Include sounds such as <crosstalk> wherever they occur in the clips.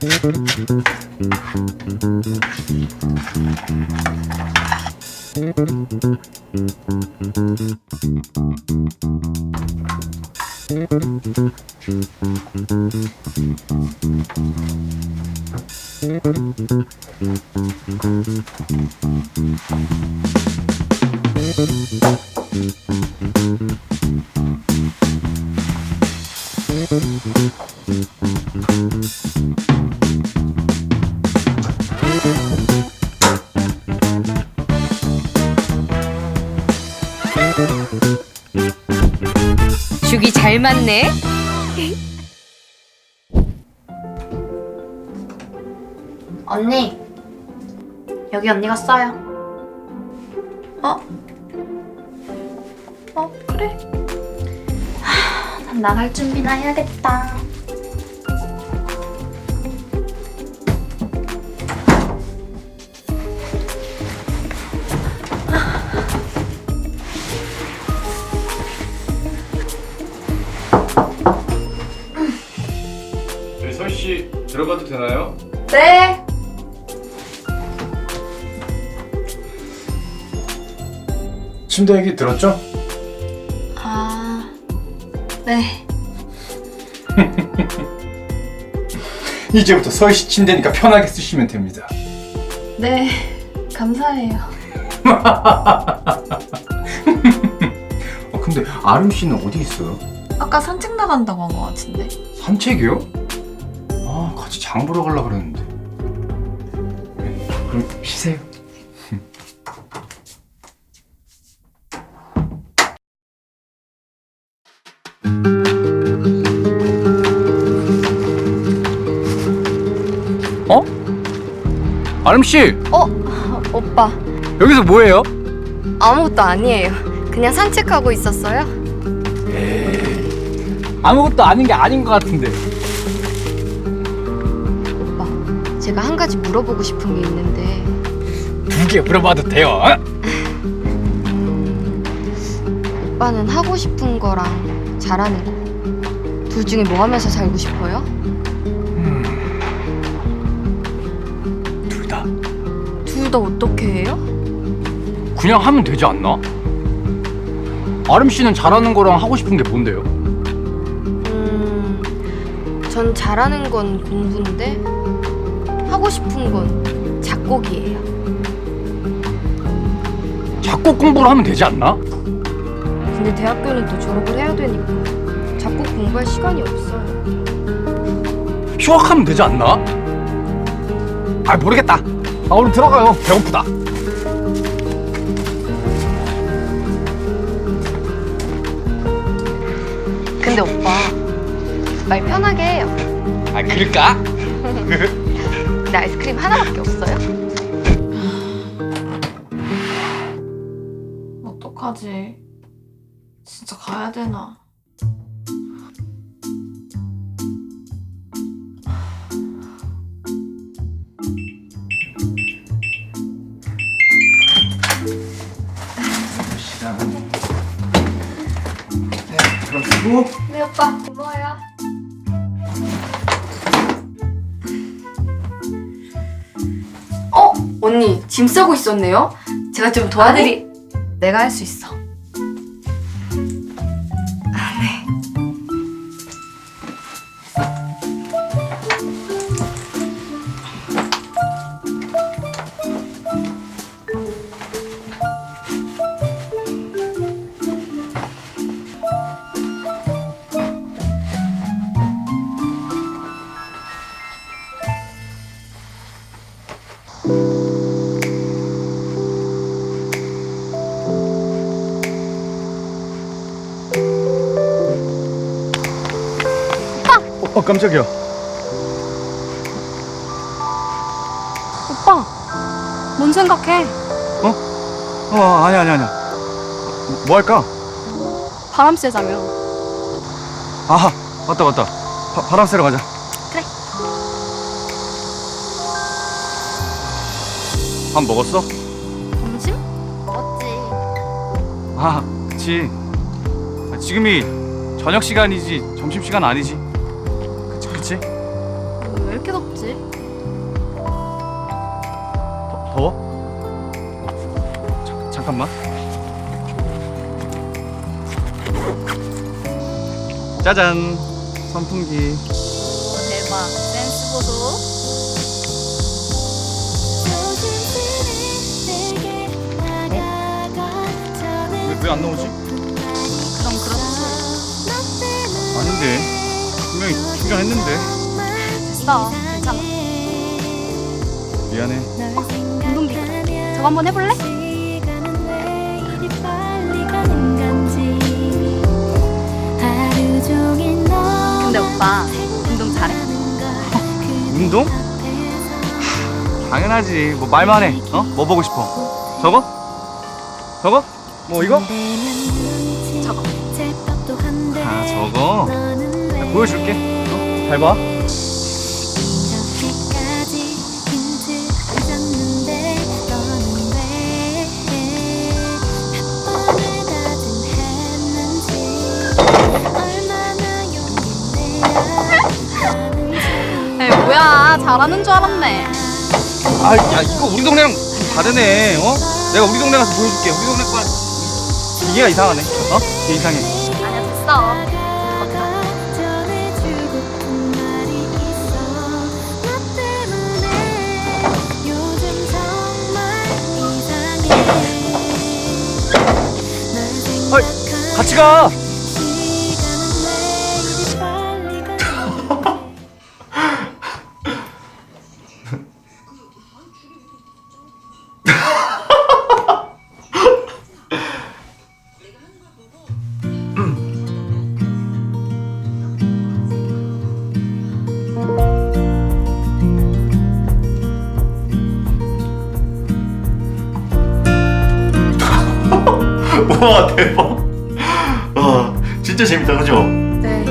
잘 맞네. 언니 여기 언니가 써요 어? 어 그래 하, 난 나갈 준비나 해야겠다 들어가도 되나요? 네 침대 얘기 들었죠? 아... 네 <laughs> 이제부터 설씨 침대니까 편하게 쓰시면 됩니다. 네, 감사해요 <laughs> 어, 근데 아름 씨는 어디 있어요? 아까 산책 나간다고 한 것 같은데 산책이요? 아 같이 장 보러 가려 그랬는데. 네, 그럼 쉬세요. 어? 아름 씨 어, 오빠. 여기서 뭐해요? 아무것도 아니에요. 그냥 산책하고 있었어요. 아무것도 아닌 게 아닌 것 같은데. 제가 한 가지 물어보고 싶은 게 있는데, 두 개 물어봐도 돼요? 어? 음, 오빠는 하고 싶은 거랑 잘하는 거. 둘 중에 뭐 하면서 살고 싶어요? 둘 다. 둘 다 어떻게 해요? 그냥 하면 되지 않나? 아름 씨는 잘하는 거랑 하고 싶은 게 뭔데요? 음, 전 잘하는 건 공부인데, 하고 싶은 건 작곡이에요. 작곡 공부를 하면 되지 않나? 근데 대학교는 또 졸업을 해야 되니까, 작곡 공부할 시간이 없어요. 휴학하면 되지 않나? 아 모르겠다. 아 얼른 들어가요. 배고프다. 근데 오빠, 말 편하게 해요. 아 그럴까? <laughs> 근데 아이스크림 하나밖에 없어요? 어떡하지 진짜 가야 되나 시간. 네, 그럼. 네 오빠 언니 짐 싸고 있었네요. 제가 좀 도와드리. 내가 할 수 있어 깜짝이야. 오빠 뭔 생각해? 어 아니 아니 아니야. 뭐 할까? 바람 쐬자며. 아 맞다 맞다. 바, 바람 쐬러 가자. 그래. 밥 먹었어? 점심? 먹었지. 아, 그치. 아, 지금이 저녁 시간이지 점심 시간 아니지. 왜 이렇게 덥지? 더, 더워? 자, 잠깐만. 짜잔. 선풍기. 대박. 센스 보소. 왜 안 나오지? 그럼 그렇지. 아닌데. 분명히 충전했는데. 됐어. 괜찮아. 미안해. 운동기. 저거 한번 해볼래? 근데 오빠 운동 잘해? <laughs> 운동? 당연하지. 뭐 말만 해. 어? 뭐 보고 싶어? 저거? 저거? 뭐 이거? 저거. 아 저거. 나 보여줄게. 어? 잘 봐. 잘하는 줄 알았네. 아, 야 이거 우리 동네랑 다르네. 어? 내가 우리 동네 가서 보여줄게. 우리 동네 거 기계가 이상하네. 어? 기계 이상해. 아니야 됐어. 같이 가. 와 대박. 와 진짜 재밌다 그죠? 네.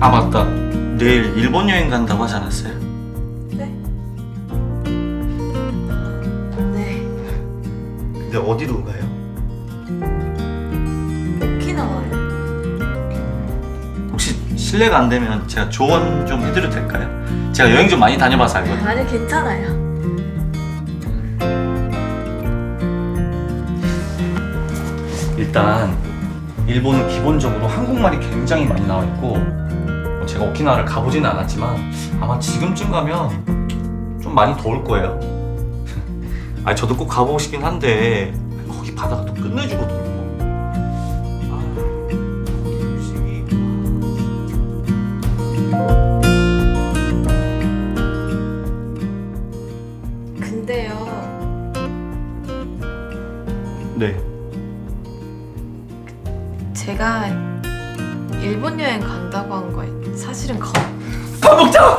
아 맞다. 내일 일본 여행 간다고 하지 않았어요? 네. 근데 어디로 가요? 오키나와요. 혹시 실례가 안 되면 제가 조언 좀 해드려도 될까요? 제가 여행 좀 많이 다녀봐서 알거든요. 아니 괜찮아요. 일단 일본은 기본적으로 한국말이 굉장히 많이 나와 있고 뭐 제가 오키나와를 가보지는 않았지만 아마 지금쯤 가면 좀 많이 더울 거예요. <laughs> 아 저도 꼭 가보고 싶긴 한데 거기 바다가 또 끝내주거든요. 제가 일본 여행 간다고 한 거에 사실은 거... 밥 먹자.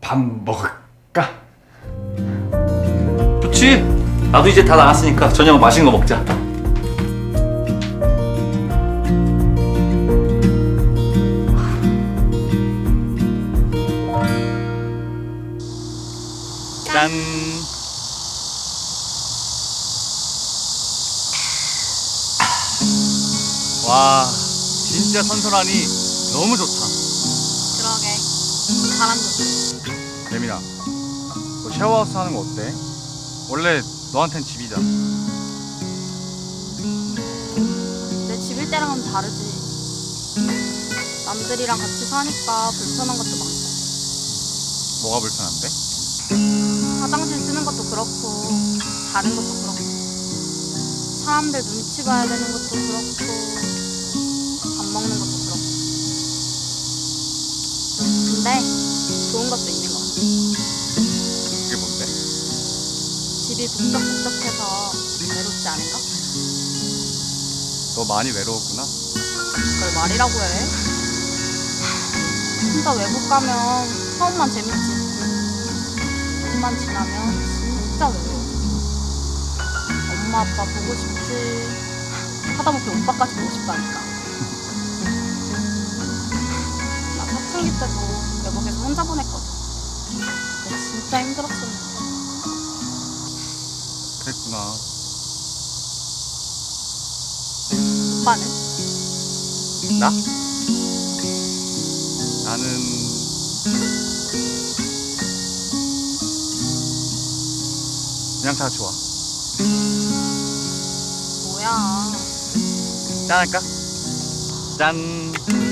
밥 먹을까? 좋지. 나도 이제 다 나갔으니까 저녁 맛있는 거 먹자. 짠. 진짜 선선하니 너무 좋다. 그러게. 바람도 좀. 재민아, 너 샤워하우스 하는 거 어때? 원래 너한텐 집이잖아. 내 집일 때랑은 다르지. 남들이랑 같이 사니까 불편한 것도 많고. 뭐가 불편한데? 화장실 쓰는 것도 그렇고, 다른 것도 그렇고. 사람들 눈치 봐야 되는 것도 그렇고, 좋은 것도 있는 것 같아. 그게 뭔데? 집이 북적북적해서 외롭지 않은가? 너 많이 외로웠구나. 그걸 말이라고 해. 혼자 외국 가면 처음만 재밌지. 좀만 지나면 진짜 외로워. 엄마 아빠 보고 싶지. 하다못해 오빠까지 보고 싶다니까. 나 사춘기 때도 외국에서 혼자 보냈거든. 근데 진짜 힘들었었는데. 그랬구나. 오빠는? 나? 나는 그냥 다 좋아. 뭐야 짠할까? 짠.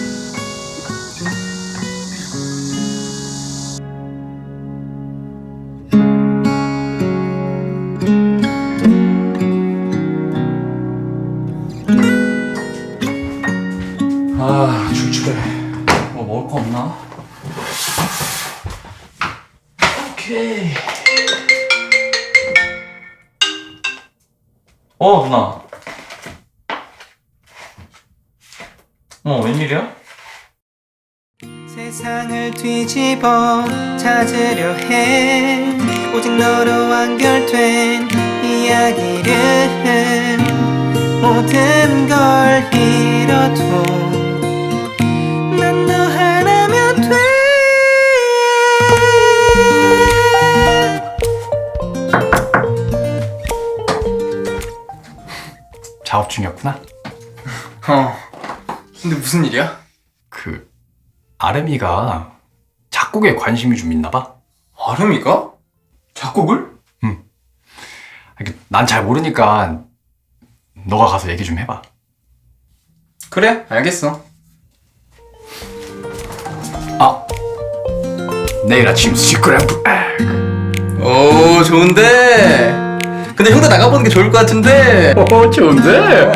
세상을 뒤집어 찾으려 해 오직 너로 완결된 이야기를 모든 걸 잃어도 난 너 하나면 돼 작업 중이었구나. 어. 근데 무슨 일이야? 그 아름이가 작곡에 관심이 좀 있나 봐. 아름이가? 작곡을? 난 잘 모르니까 너가 가서 얘기 좀 해봐. 그래, 알겠어. 아 내일 아침 시크램프. 오, 좋은데. 근데 형도 나가보는 게 좋을 것 같은데. 오 좋은데.